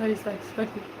Sorry sorry sorry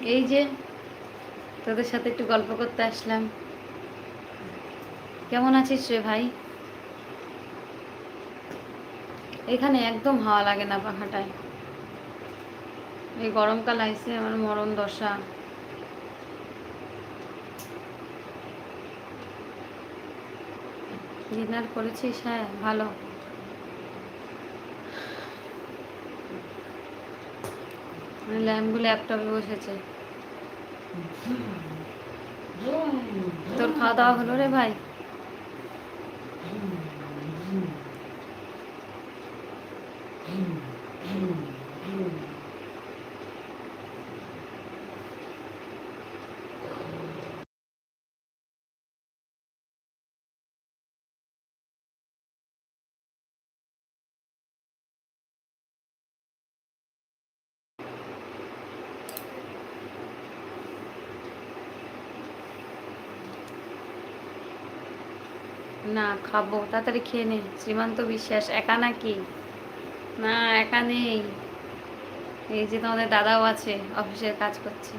এই যে, তোদের সাথে একটু গল্প করতে আসলাম। কেমন আছিস রে ভাই? এখানে একদম হাওয়া লাগে না পাখাটায় এই গরমকাল আইসে আমার মরণ দশা। ডিনার করেছিস? হ্যাঁ ভালো। ল্যাম্বু ল্যাপটপে বসেছে। তোর খাওয়া দাওয়া হলো রে ভাই? না, খাব। তাড়াতাড়ি খেয়ে নে। শ্রীমান্ত বিশ্বাস। একা নাকি? না, একা নেই। এই যে তোমাদের দাদাও আছে, অফিসের কাজ করছে।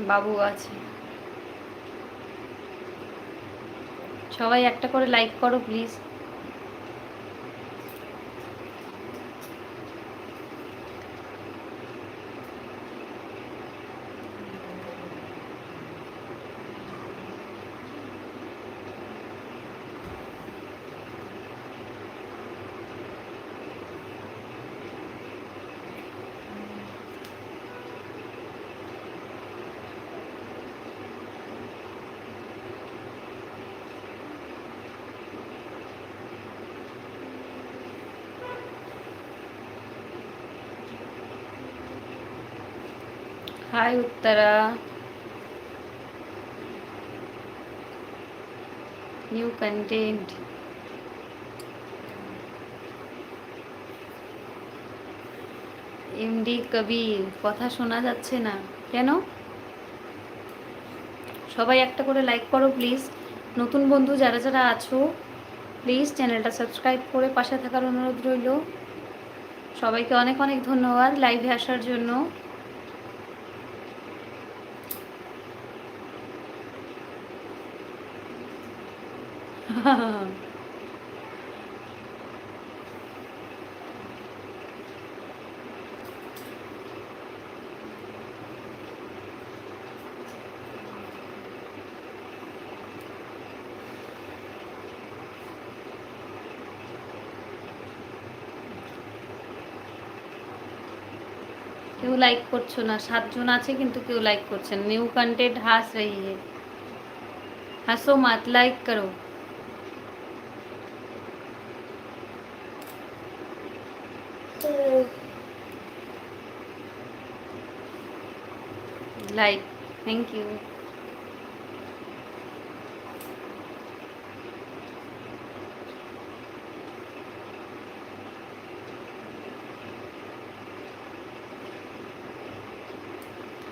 বাবু আছে। সবাই একটা করে লাইক করো please hi Uttara new content MD Kabir কথা শোনা যাচ্ছে না। কেন? সবাই একটা করে লাইক করো প্লিজ নতুন বন্ধু যারা যারা আছো প্লিজ চ্যানেলটা সাবস্ক্রাইব করে পাশে থাকার অনুরোধ রইল। সবাইকে অনেক অনেক ধন্যবাদ লাইভে আসার জন্য। কেউ লাইক করছো না সাতজন আছে কিন্তু কেউ লাইক করছেন নিউ कंटेंट হাস रही है हंसो मत लाइक करो লাইক থ্যাংক ইউ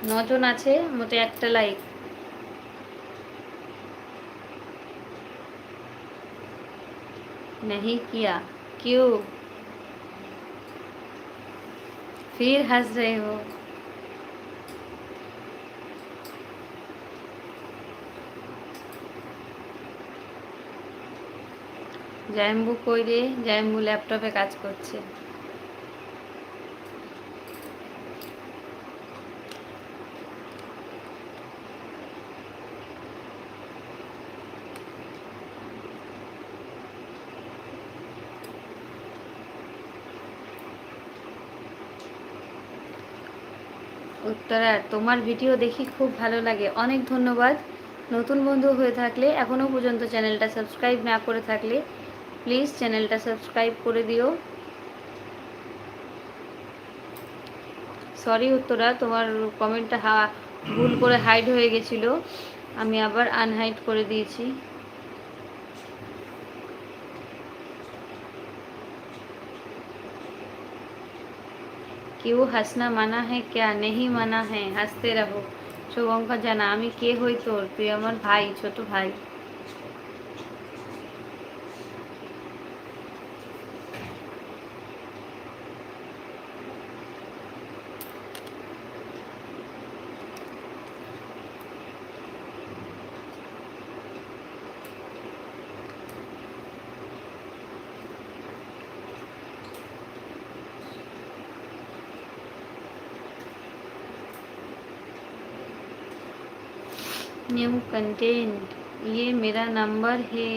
নজন আছে মোটে একটা লাইক नहीं किया क्यों फिर हंस रहे हो জায়াম্বু কই রে জায়াম্বু ল্যাপটপে কাজ করছে। উত্তরা, তোমার ভিডিও দেখি খুব ভালো লাগে। অনেক ধন্যবাদ। নতুন বন্ধু হয়ে থাকলে এখনও পর্যন্ত চ্যানেলটা সাবস্ক্রাইব না করে থাকলে প্লিজ চ্যানেলটা সাবস্ক্রাইব করে দিও। সরি উত্তরা, তোমার কমেন্টটা ভুল করে হাইড হয়ে গেছিল। আমি আবার আনহাইড করে দিয়েছি। কেউ হাসনা মানা হ্যাঁ ক্যা? নেহি মানা হ্যাঁ হাসতে রাখো শুভঙ্কর জানা, আমি কে হই তোর? তুই আমার ভাই, ছোট ভাই। न्यू कंटेंट ये मेरा नंबर है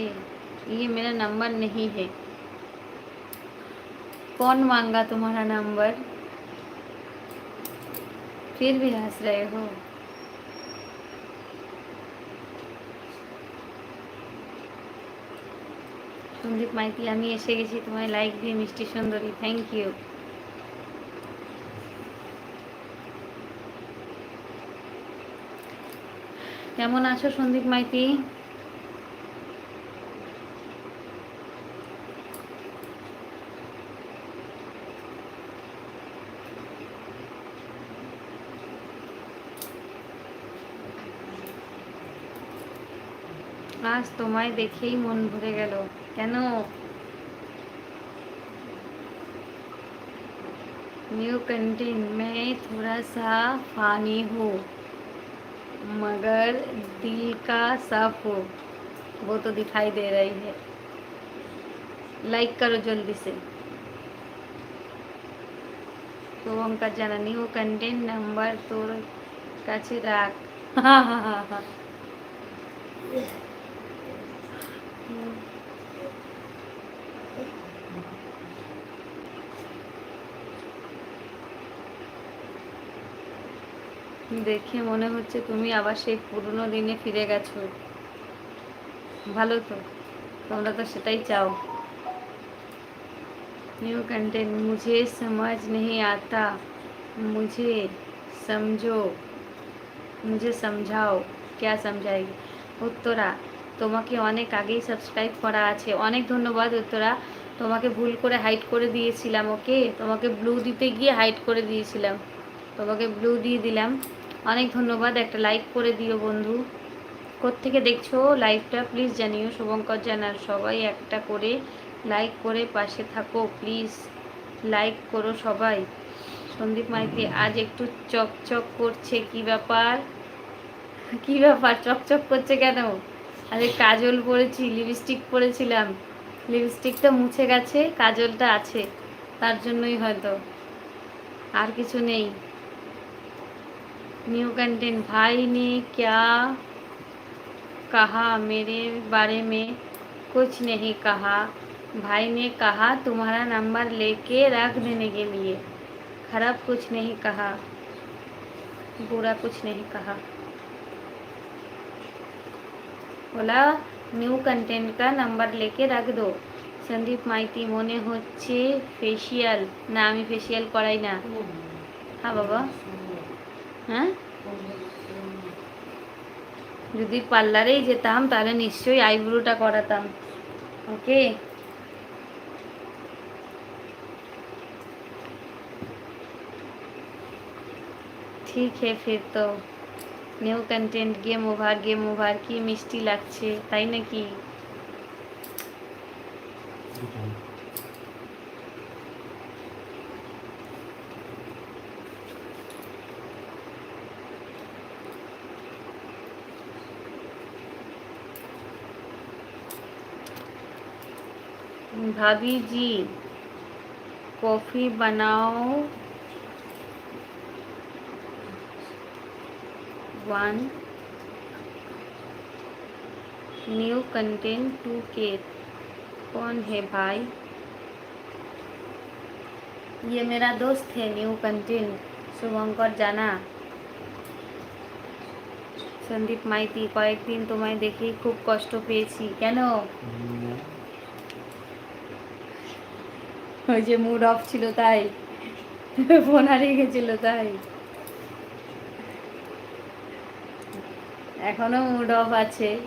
ये मेरा नंबर नहीं है कौन मांगा तुम्हारा नंबर फिर भी हंस रहे हो সন্দীপ মাইতি আমি এসে গেছি তোমায় লাইক দিয়ে মিষ্টি সুন্দরী থ্যাংক ইউ কেমন আছো সন্দীপ মাইতি আজ তোমায় দেখেই মন ভরে গেল কেন न्यू कंटेंट मैं थोड़ा सा फानी हूँ मगर दिल का साफ़ हो, वो तो दिखाई दे रही है। लाइक करो जल्दी से। तो हमका जननी वो कंटेंट नंबर तो काछे राख हाँ हाँ हाँ हाँ। দেখে মনে হচ্ছে তুমি আবার সেই পুরনো দিনে ফিরে গেছো ভালো তো তোমরা তো সেটাই চাও न्यू कंटेंट मुझे समझ नहीं आता मुझे समझो मुझे समझाओ क्या समझाएगी উত্তরা তোমাকে অনেক আগেই সাবস্ক্রাইব করা আছে অনেক ধন্যবাদ উত্তরা তোমাকে ভুল করে হাইড করে দিয়েছিলাম ওকে তোমাকে ব্লু দিতে গিয়ে হাইড করে দিয়েছিলাম তোমাকে ব্লু দিয়ে দিলাম অনেক ধন্যবাদ, একটা লাইক করে দিও বন্ধু। কোত্থেকে দেখছ লাইভটা প্লিজ জানিও, শুভঙ্কর জানার সবাই একটা করে লাইক করে পাশে থাকো প্লিজ লাইক করো সবাই। সন্দীপ মাইতি, আজ একটু চকচক করছে, কি ব্যাপার? কি ব্যাপার, চকচক করছে কেন? আরে কাজল পরেছি লিপস্টিক পরেছিলাম লিপস্টিকটা মুছে গেছে, কাজলটা আছে, তার জন্যই হয়তো। আর কিছু নেই। न्यू कंटेंट भाई ने क्या कहा मेरे बारे में कुछ नहीं कहा भाई ने कहा तुम्हारा नंबर लेके रख देने के लिए खराब कुछ नहीं कहा बुरा कुछ नहीं कहा बोला न्यू कंटेंट का नंबर लेके रख दो সন্দীপ মাইতি মনে হচ্ছে ফেসিয়াল না আমি ফেসিয়াল করাই না হ্যাঁ বাবা হ্যাঁ? যদি পার্লারেই যেতাম, তাহলে নিশ্চয়ই আইব্রোটা করাতাম। ওকে? ঠিক হে ফির তো। New content game over game over কি মিষ্টি লাগছে, তাই নাকি? भाभी जी कॉफ़ी बनाओ वन न्यू कंटेंट टू के कौन है भाई ये मेरा दोस्त है न्यू कंटेंट शुभंकर जाना সন্দীপ মাইতি কয়েকদিন তোমায় দেখেই খুব কষ্ট পেয়েছি কেন ওই যে মুড অফ ছিল তাই। ফোন হারিয়ে গেছিল তাই। এখনও মুড অফ আছে।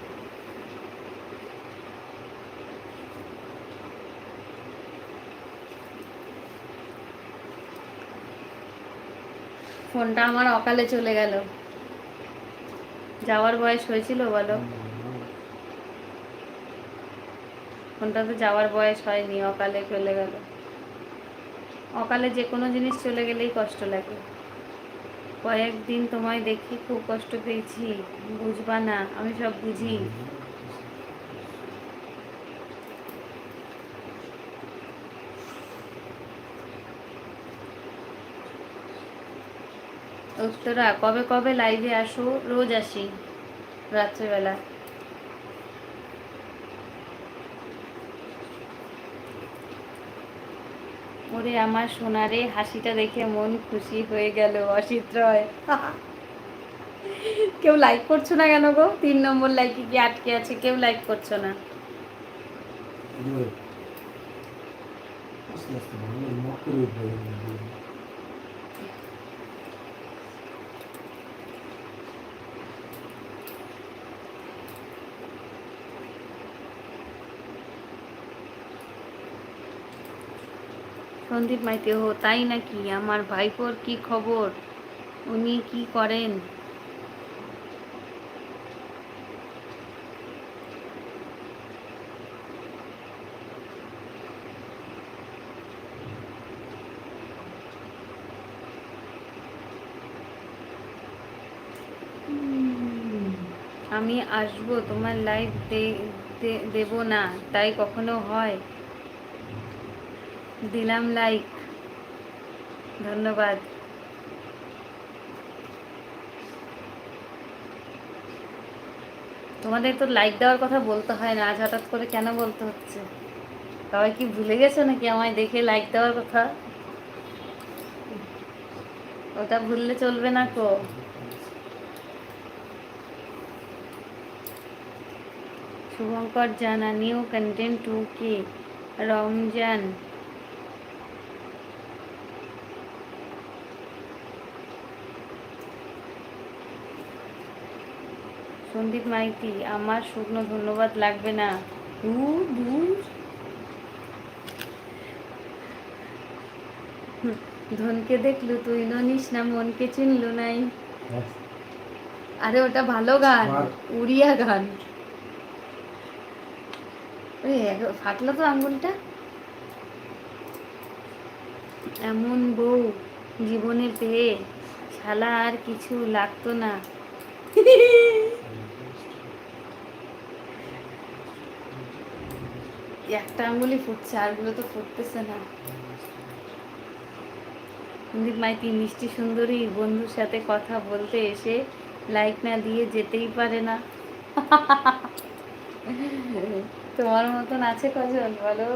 ফোনটা আমার অকালে চলে গেল। যাওয়ার বয়স হয়েছিল বলো? ফোনটা তো যাওয়ার বয়স হয়নি, অকালে চলে গেল। অকালে যে কোনো জিনিস চলে গেলেই কষ্ট লাগে। কয়েকদিন তোমায় দেখি, খুব কষ্ট পেয়েছি। বুঝবা না, আমি সব বুঝি। উত্তরা কবে কবে লাইভে আসো? রোজ আসি, রাত্রেবেলা। ওরে আমার সোনারে হাসিটা দেখে মন খুশি হয়ে গেল অসিত রয় কেউ লাইক করছ না কেন গো? তিন নম্বর লাইকে কি আটকে আছে? কেউ লাইক করছ না? সন্দীপ মাইতি ও তাই নাকি? আমার ভাইপোর কি খবর? উনি কি করেন? আমি আসব, তোমার লাইভ দেব না, তাই কখনো হয়? দিলাম লাইক ধন্যবাদ। তোমাদের তো লাইক দেওয়ার কথা বলতে হয় না, আজ হঠাৎ করে কেন বলতে হচ্ছে? সবাই কি ভুলে গেছো নাকি আমায় দেখে লাইক দেওয়ার কথা? ওটা ভুললে চলবে না কো শুভঙ্কর জানা নিউ কন্টেন্ট টু কি রমজান। সন্দীপ মাইতি আমার শুকনো ধন্যবাদ লাগবে না। দূর দূর ধনকে দেখলু তুই? ননিস না মনকে চিনলু নাই। আরে ওটা ভালো গান উড়িয়া গান। ফাটলো তো আঙ্গুলটা? এমন বউ জীবনে পেয়ে শালা আর কিছু লাগতো না। একটা আঙ্গুলি ফুটছে আরগুলো তো ফুটতেছে না। সন্দীপ মাইতি, মিষ্টি সুন্দরী, বন্ধুর সাথে কথা বলতে এসে লাইক না দিয়ে যেতেই পারে না। তোমার মতন আছে কজন, বলো?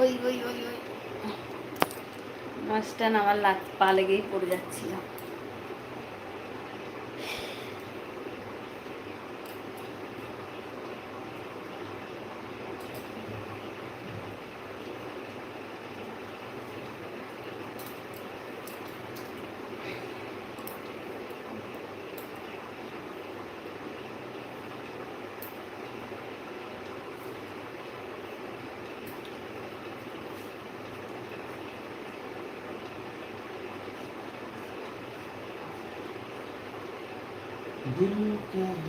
ওই ওই ওই ওই। মাছটা আমার পা লেগেই পড়ে যাচ্ছিল।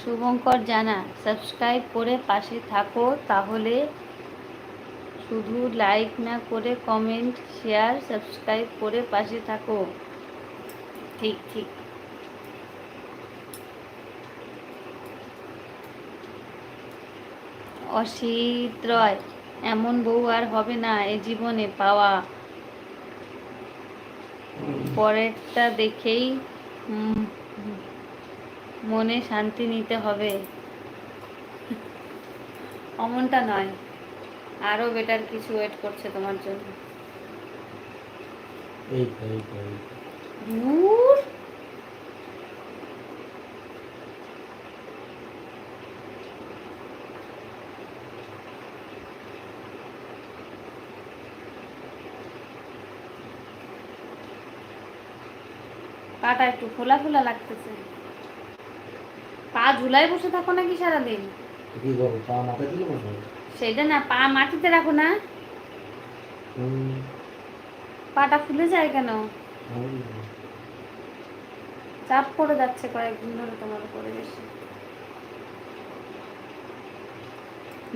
শুভঙ্কর জানা সাবস্ক্রাইব করে পাশে থাকো তাহলে শুধু লাইক না করে কমেন্ট শেয়ার সাবস্ক্রাইব করে পাশে থাকো। ঠিক ঠিক। অসিত রয়, এমন বউ আর হবে না এ জীবনে পাওয়া। পরেরটা দেখেই মনে শান্তি নিতে হবে। অমনটা নয়। আরও বেটার কিছু ওয়েট করছে তোমার জন্য। পাটা একটু ফোলা ফোলা লাগতেছে। পা ঝুলাই বসে থাকো নাকি সারাদিন? কি করব পা মাথায় দিলে বসে সেটা না পা মাটিতে রাখো না। পাটা ফুলে যায় কেন? চাপ পড়ে যাচ্ছে কয়েকদিন ধরে তোমার উপরে বেশি।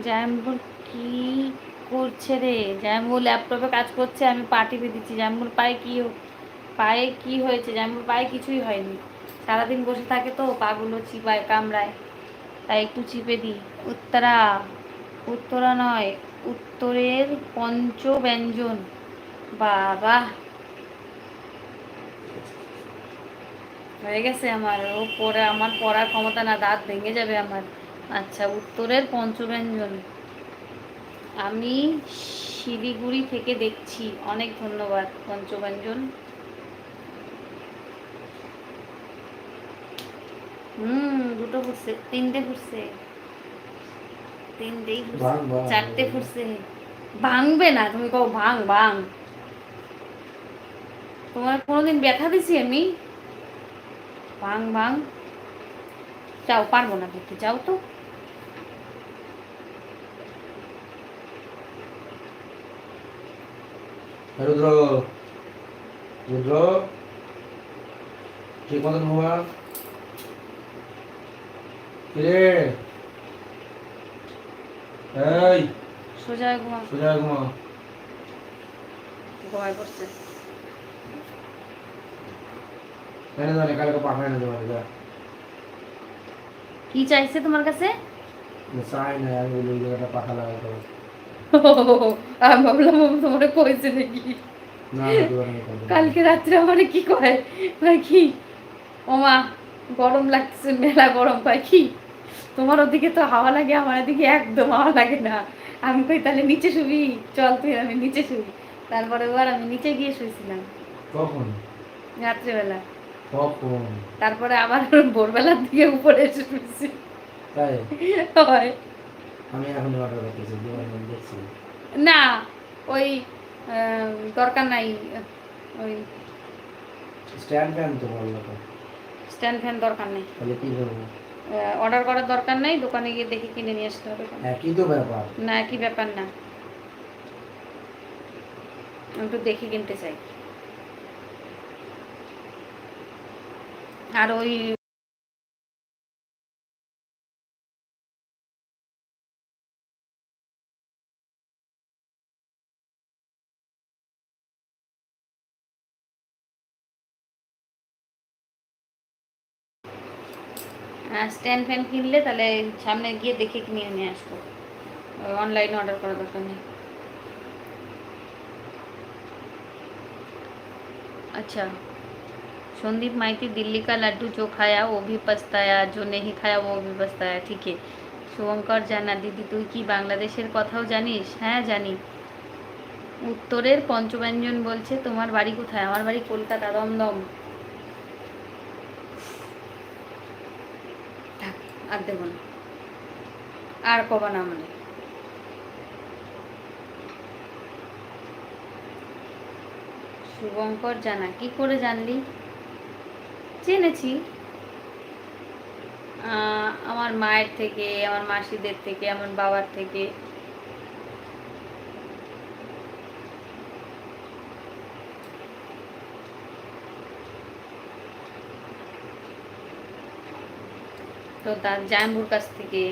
জায়াম্বুল কি করছে রে? জায়াম্বুল ল্যাপটপে কাজ করছে আমি পা টিপে দিচ্ছি। জায়াম্বুল পায়ে কি পায়ে কি হয়েছে? জায়াম্বুল পায়ে কিছুই হয়নি। সারাদিন বসে থাকে তো, পাগুলো চিপায় কামড়ায়। তাই একটু চিপে দিই। উত্তরা উত্তরা নয়, উত্তরের পঞ্চ ব্যঞ্জন বাবা! হয়ে গেছে আমার। ও পড়ে, আমার পড়ার ক্ষমতা না, দাঁত ভেঙে যাবে আমার। আচ্ছা উত্তরের পঞ্চব্যঞ্জন। আমি শিলিগুড়ি থেকে দেখছি। অনেক ধন্যবাদ, পঞ্চব্যঞ্জন। হুম দুটো ফুটছে তিনটে ফুটছে তিনটেই। চারটে ফুটছে ভাঙবে না তুমি কও ভাঙ ভাঙ। তোমার কোনোদিন ব্যথা দিছি আমি? ভাঙ ভাঙ। যাও পারব না দেখতে যাও তো। রুদ্র রুদ্র। ঠিক মতন ঘুমা কিরে? এই সোজা ঘুমা। সোজা ঘুমা। ঘুমায় পড়ছে। এনে জানে কালকে পাঠায় না তোমার যা। কি চাইছে তোমার কাছে? চাই না আমি ওই জায়গাটা পাখা লাগাতে আমি ভাবলাম তোমার নাকি? না। কালকে রাত্রে আমার কি কয়? কি ওমা গরম লাগতেছে মেলা গরম কি তোমার ওদিকে তো হাওয়া লাগে আমার ওদিকে একদম হাওয়া লাগে না। আমি কই তাহলে নিচে শুবি? চল তুই আমি নিচে শুবি। তারপরে এবার আমি নিচে গিয়ে শুয়েছিলাম কখন? রাত্রেবেলা। কখন? তারপরে আবার ভোরবেলার দিকে উপরে এসে শুয়েছি তাই? হয়। আমি এখন অর্ডার করতেছি দেখছি। না ওই দরকার নাই ওই স্ট্যান্ড ফ্যান তো বলল তো স্ট্যান্ড ফ্যান দরকার নেই। তাহলে কি করব? অর্ডার করার দরকার নাই দোকানে গিয়ে দেখে কিনে নিয়ে আসতে হবে। একই তো ব্যাপার। না একই ব্যাপার না। আমি একটু দেখে কিনতে চাই। আর ওই স্ট্যান্ড ফ্যান কিনলে তাহলে সামনে গিয়ে দেখে কিনে নিয়ে আসবো অনলাইনে অর্ডার করার দরকার নেই अच्छा संदीप माइती दिल्ली का लड्डू जो खाया वो भी पछताया जो नहीं खाया वो भी पछताया ठीक है শুভঙ্কর জানা দিদি তুই কি বাংলাদেশের কথাও জানিস হ্যাঁ জানি উত্তরের পঞ্চব্যঞ্জন বলছে তোমার বাড়ি কোথায় আমার বাড়ি কলকাতা দমদম আর দেবো না। আর কবা না মানে। শুভঙ্কর জানা, কি করে জানলি? জেনেছি। আমার মায়ের থেকে, আমার মাসিদের থেকে, আমার বাবার থেকে। তো তার জাম্বুর কাছ থেকে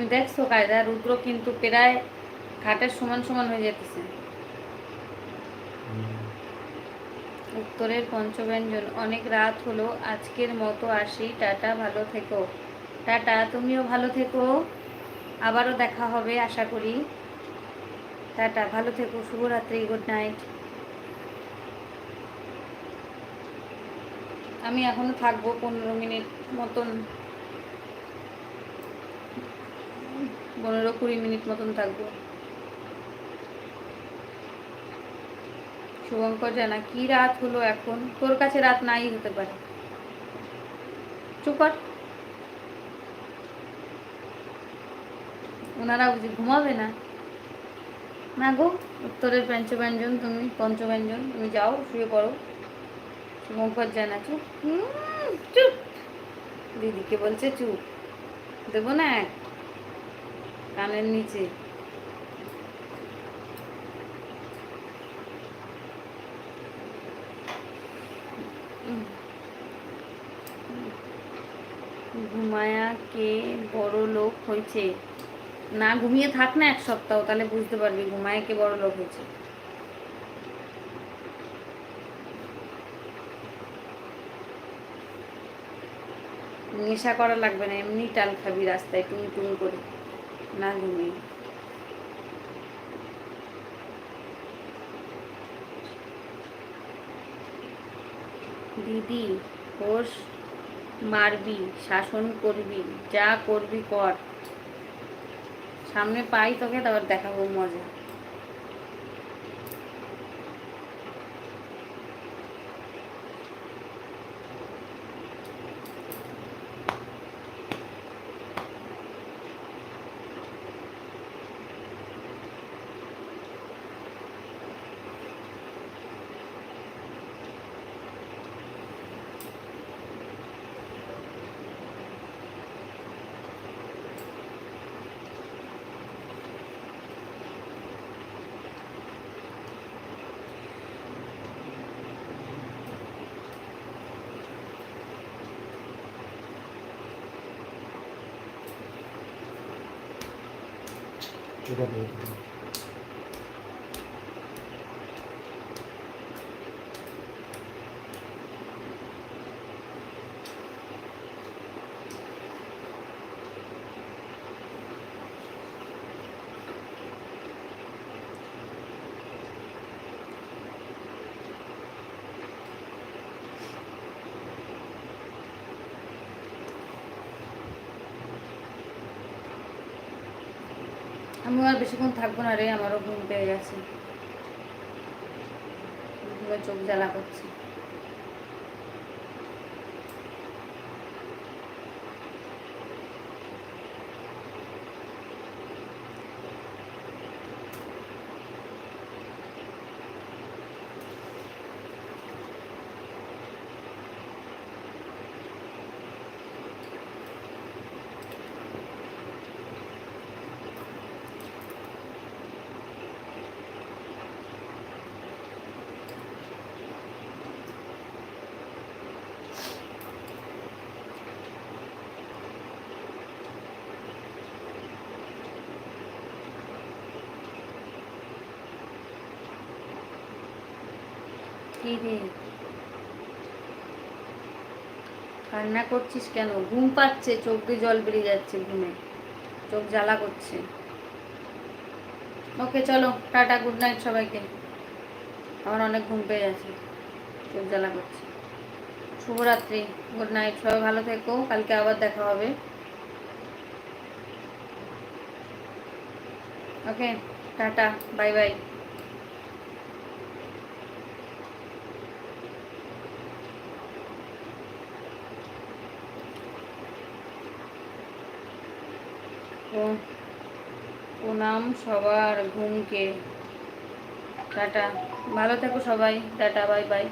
তুমি দেখছ কায়দা, রুদ্র কিন্তু প্রায় খাটের সমান সমান হয়ে যেতেছে। উত্তরের পঞ্চব্যঞ্জন, অনেক রাত হলো, আজকের মতো আসি, টাটা, ভালো থেকো। টাটা, তুমিও ভালো থেকো। আবারও দেখা হবে, আশা করি। টাটা, ভালো থেকো, শুভরাত্রি, গুড নাইট। আমি এখনও থাকব পনেরো মিনিট মতন। পনেরো কুড়ি মিনিট মতন থাকব। শুভঙ্কর জানা, কি রাত হলো এখন? তোর কাছে রাত নাই হতে পারে। চুপ কর। ওনারা বুঝি ঘুমাবে না? না গো, উত্তরের পঞ্চব্যঞ্জন তুমি পঞ্চব্যঞ্জন তুমি যাও, শুয়ে পড়ো। শুভঙ্কর জানা, চুপ চুপ। দিদিকে বলছে, চুপ, দেবো না এক? কানের নিচে। ঘুমায়া কে বড় লোক হয়েছে? না, ঘুমিয়ে থাক না এক সপ্তাহ, তাহলে বুঝতে পারবি ঘুমায়া কে বড় লোক হয়েছে। নেশা করা লাগবে না, এমনি টাল খাবি রাস্তায় টুং টুং করে। না ঘুমিয়ে দিদি, হোস, মারবি, শাসন করবি, যা করবি কর। সামনে পাই তোকে, তারপর দেখাবো মজা। এটা দিয়ে দিবি। আমি আর বেশিক্ষণ থাকব না রে আমারও ঘুম পেয়ে গেছে। চোখ জ্বালা করছে। কি রে কান্না করছিস কেন? ঘুম পাচ্ছে, চোখ দিয়ে জল বেরিয়ে যাচ্ছে ঘুমে। চোখ জ্বালা করছে। ওকে চলো, টাটা গুড নাইট সবাইকে। আমার অনেক ঘুম পেয়ে গেছে, চোখ জ্বালা করছে। শুভরাত্রি গুড নাইট সবাই ভালো থেকো, কালকে আবার দেখা হবে। ওকে, টাটা বাই বাই প্রণাম সবার ঘুমকে। টাটা। ভালো থাকো সবাই। Tata bye bye.